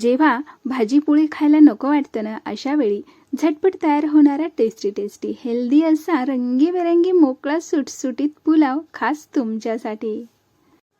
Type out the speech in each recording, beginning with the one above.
जेव्हा भाजीपोळी खायला नको वाटतं ना अशा वेळी झटपट तयार होणारा टेस्टी टेस्टी हेल्दी असा रंगीबेरंगी मोकळा सुटसुटीत पुलाव खास तुमच्यासाठी.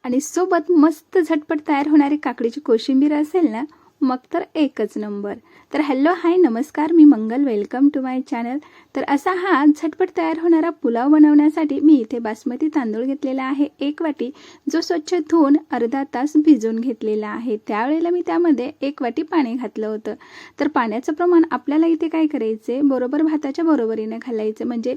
आणि सोबत मस्त झटपट तयार होणारी काकडीची कोशिंबीर असेल ना मग तर एकच नंबर. तर हॅलो हाय नमस्कार मी Mangal welcome to my channel. तर असा हा झटपट तयार होणारा पुलाव बनवण्यासाठी मी इथे बासमती तांदूळ घेतलेला आहे एक वाटी. जो स्वच्छ धुवून अर्धा तास भिजवून घेतलेला आहे. त्यावेळेला मी त्यामध्ये एक वाटी पाणी घातलं होतं. तर पाण्याचं प्रमाण आपल्याला इथे काय करायचे बरोबर भाताच्या बरोबरीने घालायचं. म्हणजे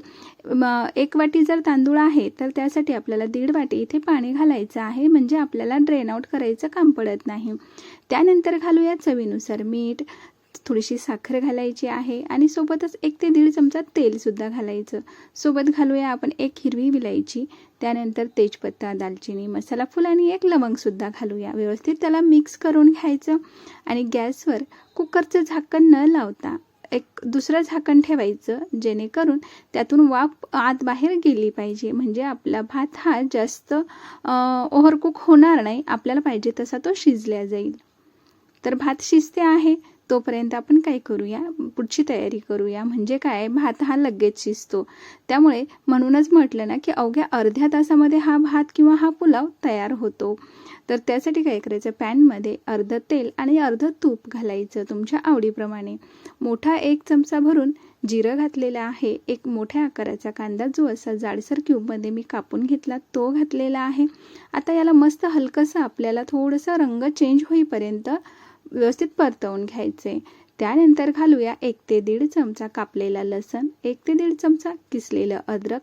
एक वाटी जर तांदूळ आहे तर त्यासाठी आपल्याला दीड वाटी इथे पाणी घालायचं आहे. म्हणजे आपल्याला ड्रेन आउट करायचं काम पडत नाही. त्यानंतर घालूया चवीनुसार मीठ थोडीशी साखर घालायची आहे आणि सोबतच एक ते दीड चमचा तेलसुद्धा घालायचं. सोबत घालूया आपण एक हिरवी विलायची त्यानंतर तेजपत्ता दालचिनी मसाला फुल आणि एक लवंगसुद्धा घालूया. व्यवस्थित त्याला मिक्स करून घ्यायचं आणि गॅसवर कुकरचं झाकण न लावता एक दुसरं झाकण ठेवायचं जेणेकरून त्यातून वाफ आत बाहेर गेली पाहिजे. म्हणजे आपला भात हा जास्त ओव्हरकुक होणार नाही. आपल्याला पाहिजे तसा तो शिजल्या जाईल. तर भात शिजते आहे. तोपर्यंत आपण काय करूया? पुढची तयारी करूया. म्हणजे काय? भात हा लगेच शिजतो. त्यामुळे म्हणूनच म्हटलं ना की अवघ्या अर्ध्या तासामध्ये हा भात किंवा हा पुलाव तयार होतो. तर त्यासाठी काय करायचं? पॅनमध्ये अर्धं तेल आणि अर्धं तूप घालायचं तुमच्या आवडीप्रमाणे. मोठा एक चमचा भरून जिरं घातलेलं आहे. एक मोठ्या आकाराचा कांदा जो असा जाडसर क्यूबमध्ये मी कापून घेतला तो घातलेला आहे. आता याला मस्त हलकंसं आपल्याला थोडंसं रंग चेंज होईपर्यंत व्यवस्थित परतवून घ्यायचे. त्यानंतर घालूया एक ते दीड चमचा कापलेला लसण एक ते दीड चमचा किसलेलं अद्रक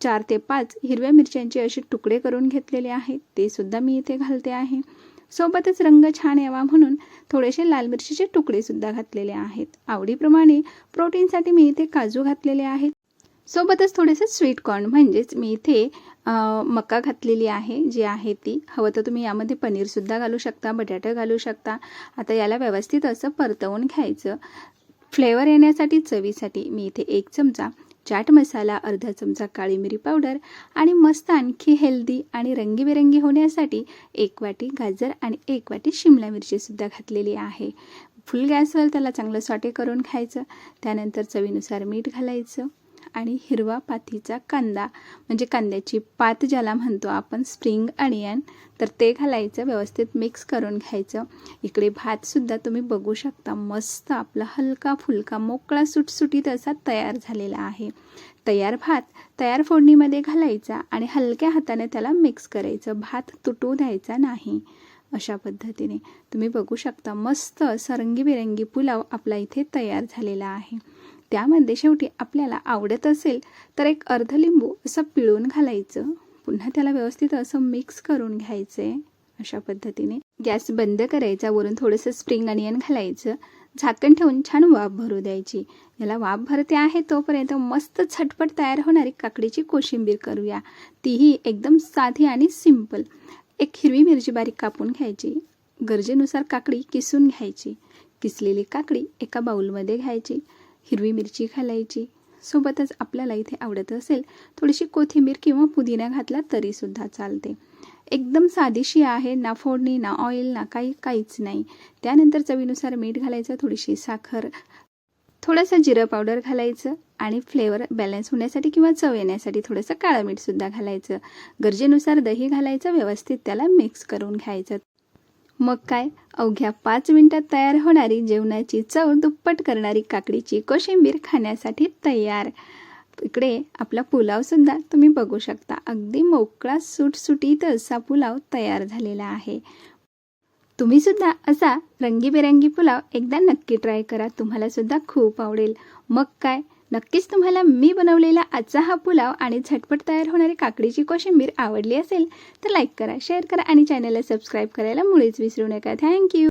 चार ते पाच हिरव्या मिरच्यांचे असे तुकडे करून घेतलेले आहेत. ते सुद्धा मी इथे घालते आहे. सोबतच रंग छान यावा म्हणून थोडेसे लाल मिरचीचे तुकडे सुद्धा घातलेले आहेत. आवडीप्रमाणे प्रोटीनसाठी मी इथे काजू घातलेले आहेत. सोबतच थोडेसे स्वीट कॉर्न. म्हणजेच मी इथे मका घातलेली आहे जी आहे ती. हवं तर तुम्ही यामध्ये पनीरसुद्धा घालू शकता बटाटा घालू शकता. आता याला व्यवस्थित असं परतवून घ्यायचं. फ्लेवर येण्यासाठी चवीसाठी मी इथे एक चमचा चाट मसाला अर्धा चमचा काळी मिरी पावडर आणि मस्त आणखी हेल्दी आणि रंगीबेरंगी होण्यासाठी एक वाटी गाजर आणि एक वाटी शिमला मिरचीसुद्धा घातलेली आहे. फुल गॅसवर त्याला चांगलं सॉटे करून खायचं त्यानंतर चवीनुसार मीठ घालायचं. आणि हिरवा पातीचा कांदा. म्हणजे कांद्याची पात ज्याला म्हणतो आपण स्प्रिंग अनियन तर ते घालायचं व्यवस्थित मिक्स करून घ्यायचं. इकडे भातसुद्धा तुम्ही बघू शकता मस्त आपला हलका फुलका मोकळा सुटसुटीत असा तयार झालेला आहे. तयार भात तयार फोडणीमध्ये घालायचा आणि हलक्या हाताने त्याला मिक्स करायचं. भात तुटू द्यायचा नाही. अशा पद्धतीने. तुम्ही बघू शकता मस्त असं रंगीबेरंगी पुलाव आपला इथे तयार झालेला आहे. त्यामध्ये शेवटी आपल्याला आवडत असेल तर एक अर्ध लिंबू असं पिळून घालायचं. पुन्हा त्याला व्यवस्थित असं मिक्स करून घ्यायचं आहे अशा पद्धतीने. गॅस बंद करायचा वरून थोडंसं स्प्रिंग अनियन घालायचं. झाकण ठेवून छान वाफ भरू द्यायची. याला वाफ भरते आहे तोपर्यंत मस्त झटपट तयार होणारी काकडीची कोशिंबीर करूया. तीही एकदम साधी आणि सिंपल एक हिरवी मिरची बारीक कापून घ्यायची. गरजेनुसार काकडी किसून घ्यायची. किसलेली काकडी एका बाऊलमध्ये घ्यायची. हिरवी मिरची घालायची. सोबतच आपल्याला इथे आवडत असेल थोडीशी कोथिंबीर किंवा पुदिना घातला तरीसुद्धा चालते. एकदम साधीशी आहे ना फोडणी ना ऑइल ना काही काहीच नाही. त्यानंतर चवीनुसार मीठ घालायचं थोडीशी साखर थोडंसं जिरं पावडर घालायचं आणि फ्लेवर बॅलन्स होण्यासाठी किंवा चव येण्यासाठी थोडंसं काळं मीठसुद्धा घालायचं. गरजेनुसार दही घालायचं व्यवस्थित त्याला मिक्स करून घ्यायचं. मग काय? अवघ्या पाच मिनिटात तयार होणारी जेवणाची चव दुप्पट करणारी काकडीची कोशिंबीर खाण्यासाठी तयार. इकडे आपला पुलावसुद्धा तुम्ही बघू शकता. अगदी मोकळा सुटसुटीत असा पुलाव तयार झालेला आहे. तुम्ही सुद्धा असा रंगीबेरंगी पुलाव एकदा नक्की ट्राय करा. तुम्हाला सुद्धा खूप आवडेल. मग काय? नक्कीच तुम्हाला मी बनवलेला आजचा हा पुलाव आणि झटपट तयार होणारी काकडीची कोशिंबीर आवडली असेल तर लाईक करा शेअर करा आणि चॅनलला सबस्क्राईब करायला मुळीच विसरू नका. थँक्यू